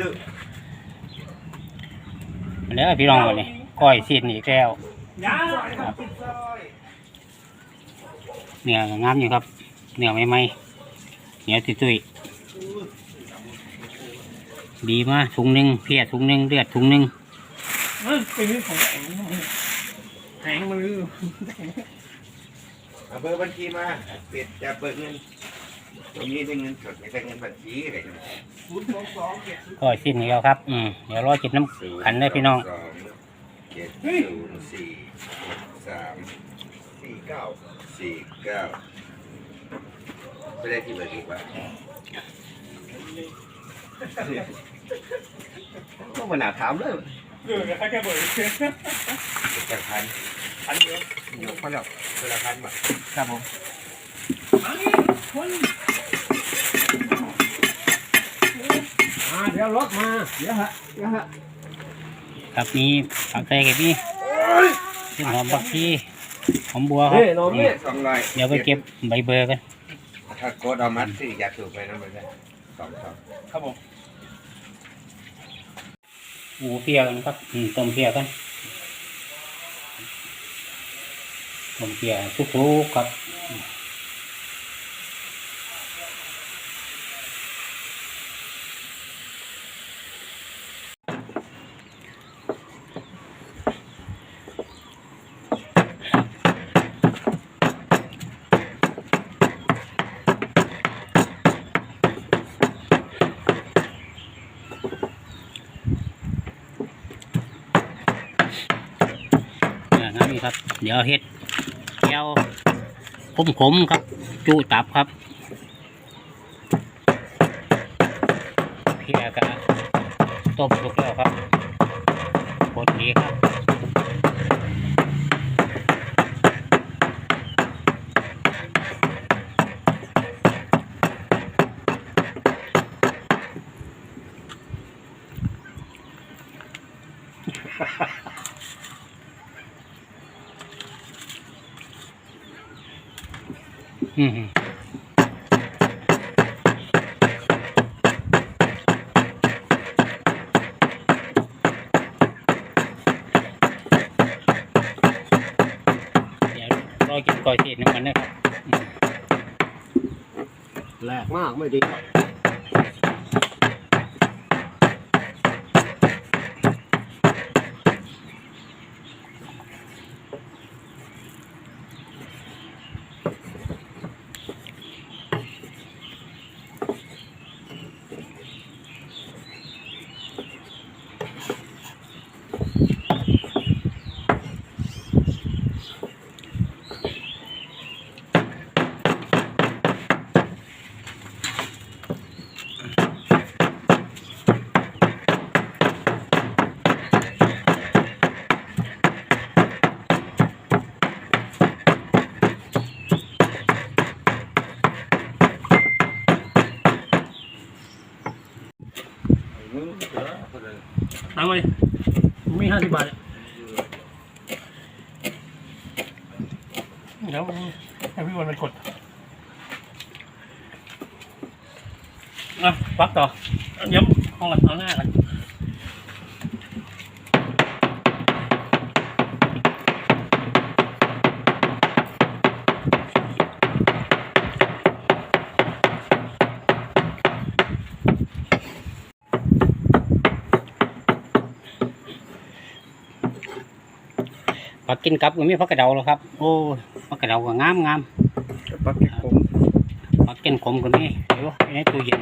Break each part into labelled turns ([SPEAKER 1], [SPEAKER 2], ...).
[SPEAKER 1] ดื้อ
[SPEAKER 2] มาแล้วพี่น้องวันนี้ก้อยสิ้นอีกแล้ว
[SPEAKER 1] ยา
[SPEAKER 2] ครับเนื้องามอยู่ครับเนื้อไม่ไหมเหนียวตุ้ยๆดีมากถุงหนึ่งเพียถุงหนึ่งเลือดถุงหนึ่ง
[SPEAKER 3] มันเป็นเรื่องของแข็งแข็งมือ
[SPEAKER 1] เอาเบอร์บัญชีมาเปลี่ยนจะเปิดเงิน ตรงนี้ได้เงินสดไม่ได้เงินบัญชีอะไรกัน
[SPEAKER 3] ศูนย์สองสองเจ็ด
[SPEAKER 2] ก้อยสิ้นอีกแล้วครับ อืมเดี๋ยวรอจิบน้ำขันได้พี่น้อง
[SPEAKER 1] สงเจ็ดศูนย์สี่สามสี่เก้าสี่เก้าไม่ได้ที่เบอร์อีกวะก็มาหนาถามเลย
[SPEAKER 3] เออแค่เบิด
[SPEAKER 1] จะพัน
[SPEAKER 3] พันเดียว
[SPEAKER 1] ยกพันแล้วเวลาพันบาท
[SPEAKER 3] ครับผม อ่าเดี๋ยวรถมาเดี๋ยวฮะเดี๋ยวฮะ
[SPEAKER 2] ครับนี่ผักไทยกับนี่ซึ่งหอมผักชีหอมบัวครับ
[SPEAKER 3] เฮ้ยน้อง
[SPEAKER 2] นี่
[SPEAKER 3] เนี่ย
[SPEAKER 1] สองร้อย
[SPEAKER 2] เดี๋ยวไปเก็บใบเบอร์กัน
[SPEAKER 1] ถ้าโคตรเอามัดสี่อยากถูกไปนะมันจะสองสอง
[SPEAKER 3] ครับผม
[SPEAKER 2] หมูเพียกันครับอืมต้มเพียกันต้มเพียทุกๆครับ เนี่ยครับนี่ครับ เดี๋ยวเฮ็ดแก้วขมๆครับจูตับครับเพียกะต้มสุกแล้วครับกดดีครับ อืมเดี๋ยว ต่อยเศษน้ำมันนะครับ
[SPEAKER 3] แหลกมากไม่ดี ตังค์มาดิมีห้าสิบบาทอะเดี๋ยวให้พี่วันไปกดอะปักต่อเดี๋ยวห้องหลังเอาหน้ากัน
[SPEAKER 2] ผักกินกับก็มีผักกระเดาแล้วครับ โอ้ยผักกระเดาก็งามงาม
[SPEAKER 1] ปักเก็ตผม
[SPEAKER 2] ผักกินขมก็มีเดี๋ยวอยู่ในตู้เย็น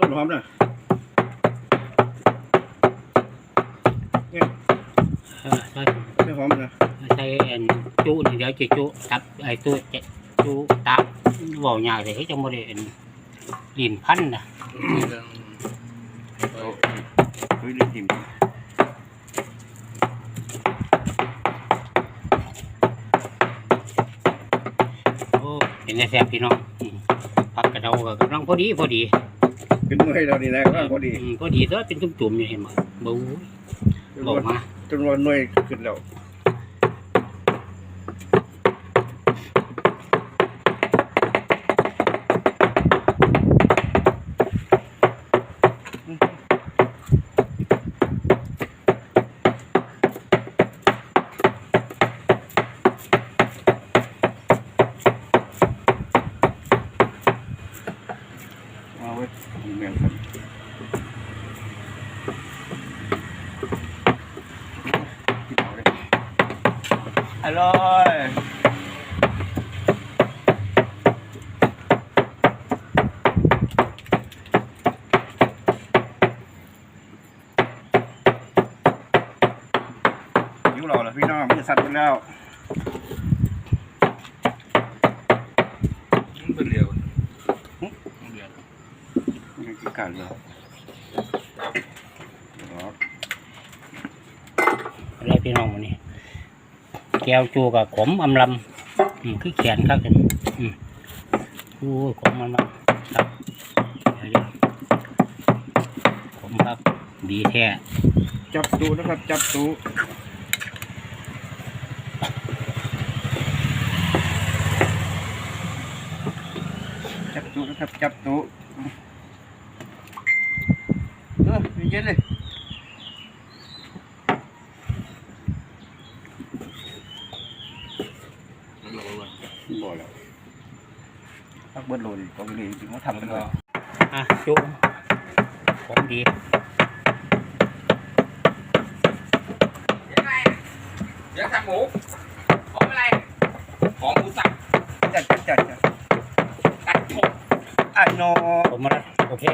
[SPEAKER 1] ต้นหอมนะ
[SPEAKER 2] เออใส่
[SPEAKER 1] ไม่หอมนะ
[SPEAKER 2] ใส่อันจุนี่เดี๋ยวจะจุตับไอ้ตัวจะจุตับเว่ายากเลยจังบ่ได้อันลิ้นพันนะ
[SPEAKER 1] เฮ้ยได้ทิม
[SPEAKER 2] โอ้เป็นแซ่บพี่น้องอืมผักกระเดาก็กำลังพอดีพอดี
[SPEAKER 1] เป็นมือให้เรานี่นะว่าพอดี
[SPEAKER 2] อืมพอดีตัวเป็นจุ่มๆอยู่เห็นไหมบู๊บอกมา
[SPEAKER 1] จำนวนหน่วยขึ้นแล้ว
[SPEAKER 2] อ
[SPEAKER 1] แมวครับกินเอาเลย อร่อยยิ้วเราแล้วพี่น้องมือสั่นหมดแล้ว
[SPEAKER 4] เป็นเร็ว
[SPEAKER 1] นี่คือการเลย
[SPEAKER 2] อะไรพี่น้องวันนี้ แก้วจูกับขมอำลำอืมคือแขนครับเห็นอืมโอ้ขมมันมาครับขมครับ ดีแท้
[SPEAKER 1] จับตูนะครับ จับตูจับตูนะครับ จับตูเออเย็นเลย บ่แล้ว พักเบิดโลดิก็ไม่ได้จริงๆว่าทำกันเลย
[SPEAKER 2] อะจุขมดี
[SPEAKER 4] ยังไงเดี๋ยวทำหมูหอมอะไรหอมหมูสับ
[SPEAKER 1] จัดจัดจัดจัด
[SPEAKER 4] ตัดผม
[SPEAKER 1] อะโน
[SPEAKER 2] ผมมาแล้วโอเค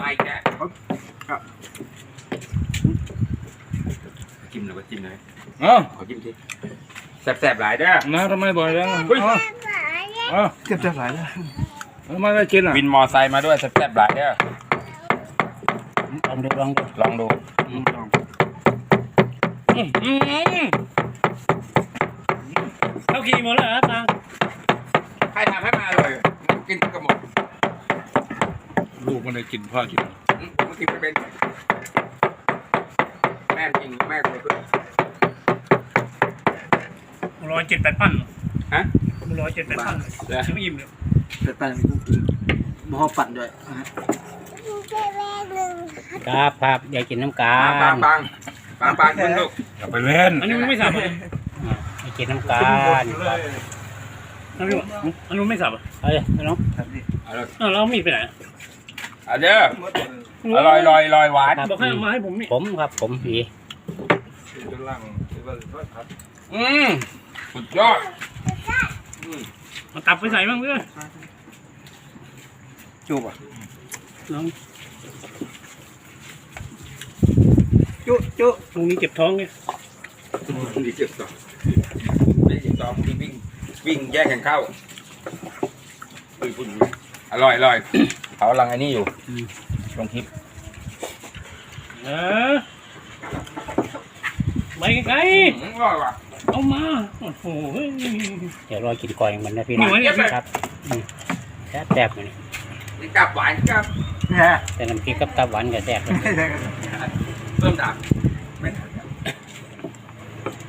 [SPEAKER 4] ไปแกจิ้มหน่อยก็จิ้มหน่อย
[SPEAKER 3] เอ้า
[SPEAKER 4] ขอจิ้มทีแสบๆหลายเด้อ
[SPEAKER 3] มาทำไมบ่อยแล้ว
[SPEAKER 4] เฮ้ย
[SPEAKER 3] เอ้าเอ้า
[SPEAKER 1] เก็บจะหลายแล้ว
[SPEAKER 3] ทำไมได้กินอะ
[SPEAKER 4] วินมอไซค์มาด้วยแสบๆหลายเด้อ
[SPEAKER 2] ลองดูลองดู
[SPEAKER 4] ลองดู
[SPEAKER 2] อืม
[SPEAKER 3] อืมอืมเข้าขี่หมดแล้วเหรอตัง
[SPEAKER 4] ใครทำให้มาเลยกินกระหมด
[SPEAKER 3] ลูกมันได้กินพ่อกิน
[SPEAKER 4] อืมผมกินไม่เป็นแม่จริงแม่คนเพื่อน
[SPEAKER 3] ร้อยเจ็ดแปดพัน
[SPEAKER 4] ฮะ
[SPEAKER 3] ร้อยเจ็ดแปดพัน
[SPEAKER 4] เหรอ
[SPEAKER 3] ชิมอิ่มเลย
[SPEAKER 1] แต่ปั่นมอปั่นด้วย
[SPEAKER 2] ครับครับอยากกินน้ำกา
[SPEAKER 4] ปัง
[SPEAKER 2] ร
[SPEAKER 4] ปังปังปังปังคุณลูก
[SPEAKER 3] อย่าไปเล่นอันนี้มันไม่สับเหรอ
[SPEAKER 2] อะอยากกินน้ำการ
[SPEAKER 3] อันนี้อันนู้นไม่สับเหรอ
[SPEAKER 2] เฮ้ยน้อง
[SPEAKER 1] ครับดิ
[SPEAKER 4] เอาเลย
[SPEAKER 3] อ้าวแล้วเอามีดไปไหน
[SPEAKER 4] เอาเด้ออร่อยลอยลอยหวาน
[SPEAKER 3] บอกให้เอามาให้ผมนี่
[SPEAKER 2] ผมครับผมดี
[SPEAKER 4] อืมสุดยอด
[SPEAKER 3] มาตับไปใส่บ้างเพื่อน
[SPEAKER 1] จูบอะ
[SPEAKER 3] น้อง
[SPEAKER 1] จุจุ
[SPEAKER 3] ตรงนี้เจ็บท้องเนี่ย
[SPEAKER 4] ดีเจ็บต่อไม่เจ็บต่อที่วิ่งวิ่งแยกกันเข้าปุยปุยอร่อยอร่อยเขากำลังไอ้นี่อยู่ลงคลิป
[SPEAKER 3] เออไปไกล
[SPEAKER 4] อืมอร่อยว่ะ
[SPEAKER 3] ๆ เอามา โอ้โหเฮ้ย
[SPEAKER 2] เดี๋ยวรอกินก่อยมันนะพี่น้อง
[SPEAKER 3] มีไว้เนี่ย
[SPEAKER 2] ครับอืมแซ่บแซ่บๆเลย
[SPEAKER 4] นี่กลับหวานครับ
[SPEAKER 1] เนี่ย
[SPEAKER 2] แต่น้ำพริกกับตับหวานก็แซ่บเลย
[SPEAKER 4] เพิ่มดับไม่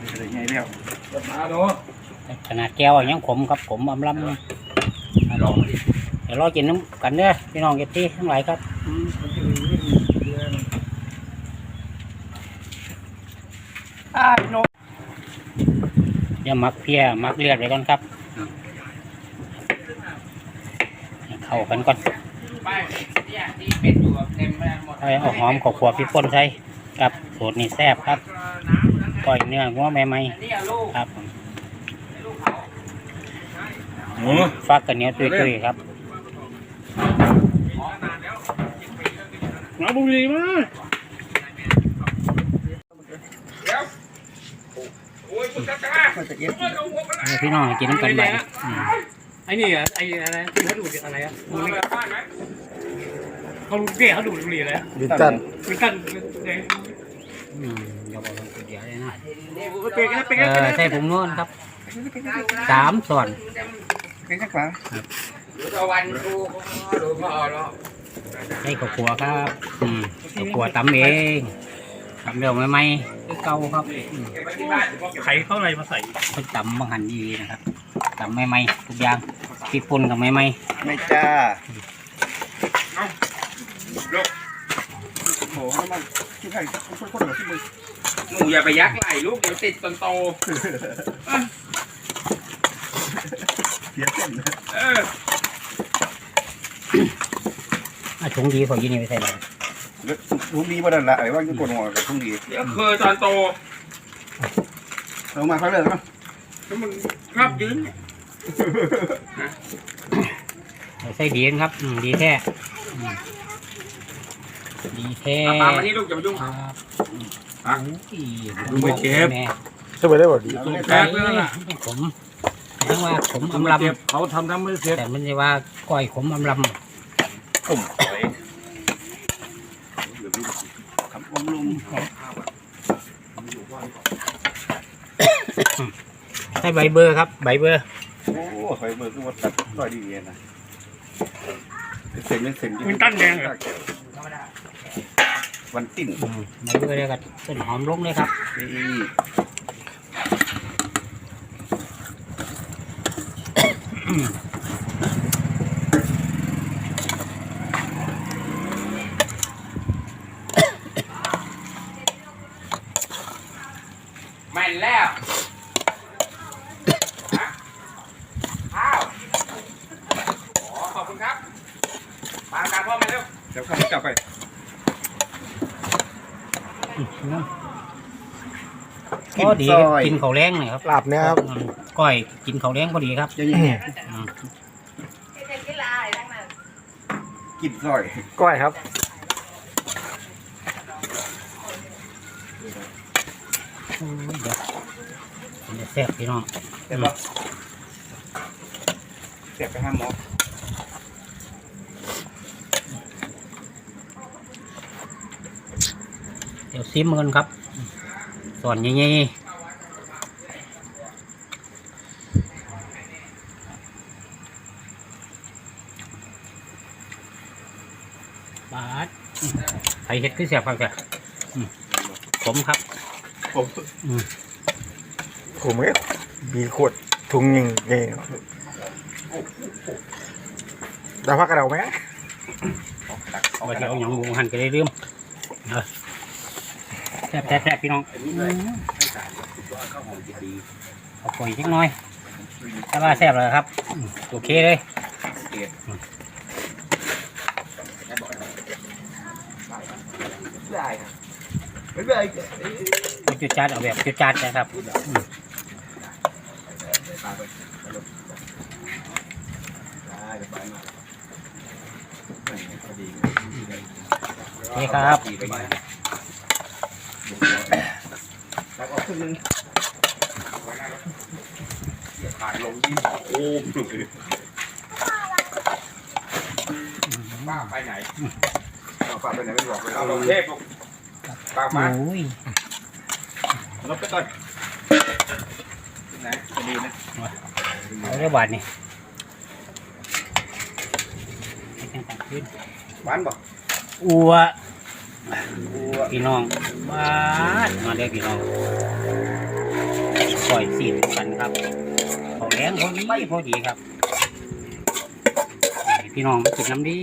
[SPEAKER 1] อะไรไงแล้ว
[SPEAKER 4] มาโน
[SPEAKER 2] ขนาดแก้วยังขมครับขมอำลำ
[SPEAKER 4] ลองดิ
[SPEAKER 2] เดี๋ยวรอกินน้ำกันเด้อพี่น้องเอฟซีทั้งหลายครับ
[SPEAKER 1] อะโน
[SPEAKER 2] เดี๋ยวมักเพียมักเลือดไว้ก่อนครับให้เข้ากันก่อน
[SPEAKER 4] ไปเนี่ยที่เป็ดอยู่เต็มไปหมด
[SPEAKER 2] ให้เอาหอมขอบขวบพี่ป่นใส่ครับสูตรนี้แซ่บครับก้อยเนื้องัวใหม่
[SPEAKER 4] อันนี้อะลูก
[SPEAKER 2] ๆครับ
[SPEAKER 4] ลูกเขา
[SPEAKER 3] หมู
[SPEAKER 2] ฟักกันเหนียวตุยๆครับ
[SPEAKER 3] มาบุรีมา
[SPEAKER 4] เดี๋ยวโอ้ยคุณตา ตา
[SPEAKER 1] ก็จะเย็น
[SPEAKER 4] เอาหัวกัน
[SPEAKER 2] เอาพี่น้องให้กินน้ำกันไปอืม
[SPEAKER 3] ไอ้นี่อะไอ้อะไรที่เขาดูดอะไรอะ
[SPEAKER 4] เอาเลยบ้านไหม
[SPEAKER 3] เขาดูเกเขาดูดบุหรี่อะไรอะ
[SPEAKER 1] ดิตัน
[SPEAKER 3] เป็นกันเอง
[SPEAKER 2] อืมเดี๋ยวบอกลงคนเดียวเลยนะ
[SPEAKER 3] เป็นกันเป็น
[SPEAKER 2] เอ
[SPEAKER 3] กัน
[SPEAKER 2] อใส่ผงนวลครับสามส่วน
[SPEAKER 1] เป็นสักฝา
[SPEAKER 4] ดูตะวันดูดูพ่อแล้ว
[SPEAKER 2] ใส่ข้าวขัวครับอืมข้าวขัวตำเอง ตำเร็วใหม่ๆคือเก่าครับอืม
[SPEAKER 4] เก็บไว้ที่บ้าน
[SPEAKER 3] ไข่เข้าอะไรมาใส่
[SPEAKER 2] เขาตำบางหันดีนะครับตำใหม่ๆทุกอย่างพริกป่นกับใหม่
[SPEAKER 1] ไม่จ้า
[SPEAKER 4] ลูก
[SPEAKER 1] โอ้โหน้ำมันที่ใครคนคนเหรอที่มือ
[SPEAKER 4] หนูอย่าไปยักไหล่ลูกเดี๋ยวติดตอนโต
[SPEAKER 1] เสียเส้น
[SPEAKER 4] เออ
[SPEAKER 2] ๆอาถุงดีเขายินดีไปใส่เลย
[SPEAKER 1] ทุ่ง ดีบ่ได้ละไอ้ว่าอยู่กดหัวกับทุ่งดี
[SPEAKER 4] เดี๋ยวเคยตอนโต
[SPEAKER 1] ลงมาพักเลยมั้ย
[SPEAKER 4] แล้วมันคราบยืน
[SPEAKER 2] ใส่ดีนะครับอืมดีแท้อืมดีแท้
[SPEAKER 4] ปลามาที่ลูกจะมายุ่ง
[SPEAKER 2] ครับ
[SPEAKER 4] อะ
[SPEAKER 2] ดูไปเชฟ
[SPEAKER 3] สบายได้บ่ดี
[SPEAKER 2] ผมแซ่บผมยังว่าผมอำลำ
[SPEAKER 3] เขาทำน้ำมือเสีย
[SPEAKER 2] แต่มันจะว่าก้อยขมอำล
[SPEAKER 1] ผม สวยคำอมลุมำ
[SPEAKER 2] ใส่ใบเบอร์ครับ ใบเบอร์
[SPEAKER 1] โอ้ไฟเบอร์คือว่าตัดร้อยดีเย็นนะเส้นเป็นเส้น
[SPEAKER 3] มันตั้นแดงเหรอ
[SPEAKER 1] วันติ้น
[SPEAKER 2] อืมใบเบอร์เลยครับต้นหอมลงเลยครับ
[SPEAKER 1] นี่
[SPEAKER 4] แม่นแล้วข้าวอ๋อขอบคุณครับปลาการพ่อมาเร็ว
[SPEAKER 1] เดี๋ยวข้าวจับไป
[SPEAKER 2] ก็ดีกินข้าวแรงเลยครับ
[SPEAKER 3] หลับเนี่ยครับ
[SPEAKER 2] อืมก้อยกินข้าวแรงพอดีครับ
[SPEAKER 1] ยังยัง
[SPEAKER 2] อืม
[SPEAKER 1] กินซอย
[SPEAKER 3] ก้อยครับ
[SPEAKER 2] โอ้ยเดี๋ยวมันจะแซ่บพี่น้อง
[SPEAKER 1] เดี๋ยวปะเสียบไปห้าหมอ
[SPEAKER 2] เดี๋ยวซิมกันครับ ส่วนใหญ่ๆบาดไผเห็ดคือเสียบครับจ้ะอืมผมครับ
[SPEAKER 1] ผม
[SPEAKER 2] อืม
[SPEAKER 3] ผมก็มีขวดถุงยิงเงี้ยดาวพักกระเดาไหม
[SPEAKER 2] ว่าจะเอาหยังหมูหันก็ได้ลืมเออแซ่บแซ่บแซ่บพี่น้องเอาปล่อยนิดหน่อยถ้าว่าแซ่บเลยครับ โอเคเลย
[SPEAKER 1] ได้ครับไม่เป็นไร
[SPEAKER 2] เอาจุดจัดเอาแบบจุดจัดนะครับอืม
[SPEAKER 1] ได้เดี๋ยวไปมาพอดี
[SPEAKER 2] โอเคครับ
[SPEAKER 1] แล้วก็ครึ่งนึง
[SPEAKER 4] ถ่ายลงยิ้มโอ้มป้าไปไหน
[SPEAKER 1] เอาฝากไปไหนไม่บอกเลย
[SPEAKER 4] เอา
[SPEAKER 1] เอา
[SPEAKER 4] ล
[SPEAKER 1] ล
[SPEAKER 4] ง
[SPEAKER 1] ง
[SPEAKER 4] เทพลูกปากมา
[SPEAKER 2] โอ้ย
[SPEAKER 1] ลบไปก่อนไหนจะดีนะ
[SPEAKER 2] เอาเรียบาทนี่ให้ตั้งแต่ขึ้น
[SPEAKER 1] หวานบ่
[SPEAKER 2] อัวพี่น้องบาดมาเด้อพี่น้องปล่ อยสีดกันครับเขาแรงพอดีพอดีครับให้พี่น้องมากินน้ำดี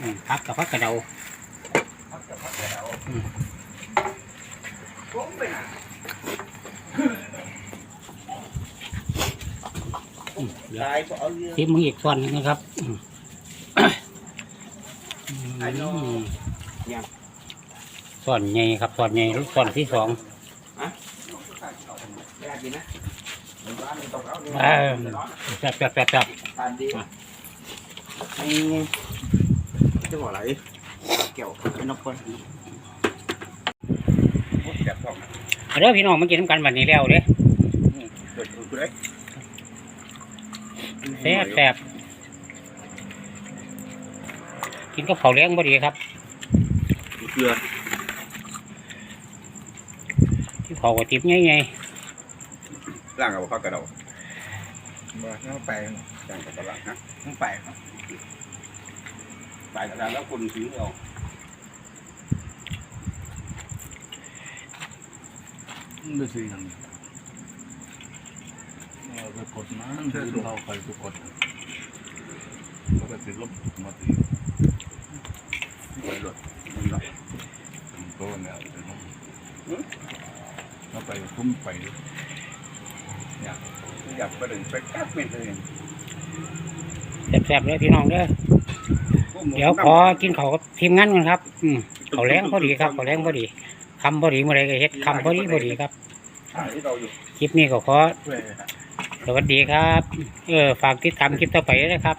[SPEAKER 2] อืมพักกับพักกระเดา
[SPEAKER 1] ผมไปไหน
[SPEAKER 2] อืมเดี๋ยว
[SPEAKER 1] ตายก็เอาเยอะ
[SPEAKER 2] ทิมมึงอีกส่วนหนึงนะครับอืมอืมส่วนใหญ่ครับส่วนใหญ่ส่วนที่สอง เออแซ่บแซ่บแซ่บแซ่บ
[SPEAKER 4] ทานดี
[SPEAKER 1] ไอ้จะบอกอะไรเกี่ยวไม่นกคนแกะท้อง
[SPEAKER 2] เอาเด้อพี่น้องมากินน้ำกันวันนี้แล้วเด้อ
[SPEAKER 1] เดี๋ยวดูได้
[SPEAKER 2] แซ่บแซ่บกินกับข้าวแรงพอดีครับ
[SPEAKER 1] เกลือ
[SPEAKER 2] ที่ข้ากระติบใหญ่
[SPEAKER 1] ล่างกับข้ากระเดา
[SPEAKER 3] บ่น้าไป
[SPEAKER 1] ล่างกับตลาดนะ
[SPEAKER 3] น้าไป
[SPEAKER 1] ใส่กระดาษแล้วคนถือเอา
[SPEAKER 5] ไม่ซื้อยังเราไปกดนะคือเราไปไปกดก็ไปติดลบมาตี
[SPEAKER 1] ไปรถ
[SPEAKER 5] โตเนี่ย ไปคุ้มไปอยาก
[SPEAKER 1] อยากไปดึงไปแก๊บไม่เลย
[SPEAKER 2] แซ่บแซ่บเลยพี่น้องเด้อเดี๋ยวขอกินเขากับทีมงานกันครับ อืมเขาแรงพอดีครับเขาแรงพอดีคำพอดีเมื่อไรก็เฮ็ดคำพอดีพอดีครับคลิปนี้ก็ขอสวัสดีครับ เออฝากติดตามคลิปต่อไปนะครั
[SPEAKER 5] บ